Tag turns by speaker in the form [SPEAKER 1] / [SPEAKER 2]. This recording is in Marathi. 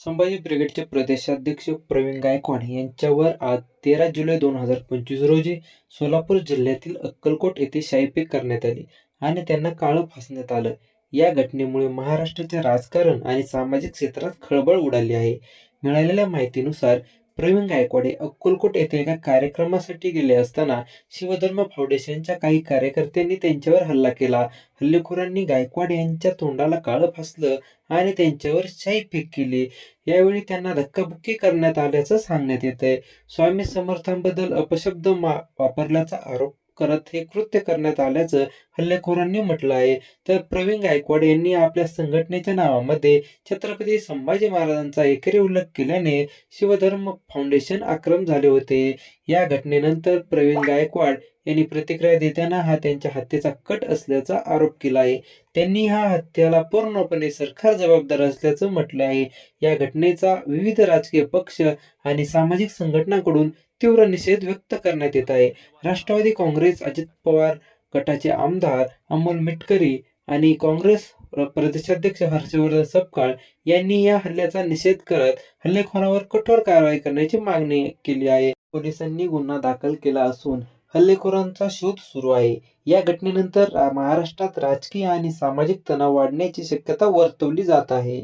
[SPEAKER 1] संभाजी ब्रिगेडचे प्रदेशाध्यक्ष प्रवीण गायकवाड यांच्यावर आज तेरा जुलै दोन हजार पंचवीस रोजी सोलापूर जिल्ह्यातील अक्कलकोट येथे शाईफेक करण्यात आली आणि त्यांना काळं फासण्यात आलं. या घटनेमुळे महाराष्ट्राचे राजकारण आणि सामाजिक क्षेत्रात खळबळ उडाली आहे. मिळालेल्या माहितीनुसार प्रवीण गायकवाडे अक्कलकोट येथे एका कार्यक्रमासाठी गेले असताना शिवधर्म फाउंडेशनच्या काही कार्यकर्त्यांनी त्यांच्यावर हल्ला केला. हल्लेखोरांनी गायकवाड यांच्या तोंडाला काळं फासलं आणि त्यांच्यावर शाई फेक केली. यावेळी त्यांना धक्काबुक्की करण्यात आल्याचं सांगण्यात येत आहे स्वामी समर्थांबद्दल अपशब्द मा वापरल्याचा आरोप करत हे कृत्य करण्यात आल्याचं हल्लेखोरांनी म्हटलं आहे. तर प्रवीण गायकवाड यांनी आपल्या संघटनेच्या नावामध्ये छत्रपती संभाजी महाराजांचा एकेरी उल्लेख केल्याने शिवधर्म फाउंडेशन आक्रम झाले होते. या घटनेनंतर प्रवीण गायकवाड यांनी प्रतिक्रिया देताना हा त्यांच्या हत्येचा कट असल्याचा आरोप केला आहे. त्यांनी हा हत्याला पूर्णपणे सरकार जबाबदार असल्याचं म्हटलं आहे. या घटनेचा विविध राजकीय पक्ष आणि सामाजिक संघटनांकडून तीव्र निषेध व्यक्त करण्यात येत आहे. राष्ट्रवादी काँग्रेस अजित पवार गटाचे आमदार अमोल मिटकरी आणि काँग्रेस प्रदेशाध्यक्ष हर्षवर्धन सपकाळ यांनी या हल्ल्याचा निषेध करत हल्लेखोरावर कठोर कारवाई करण्याची मागणी केली आहे. पोलिसांनी गुन्हा दाखल केला असून हल्लेखोरांचा शोध सुरू आहे. या घटनेनंतर महाराष्ट्रात राजकीय आणि सामाजिक तणाव वाढण्याची शक्यता वर्तवली जात आहे.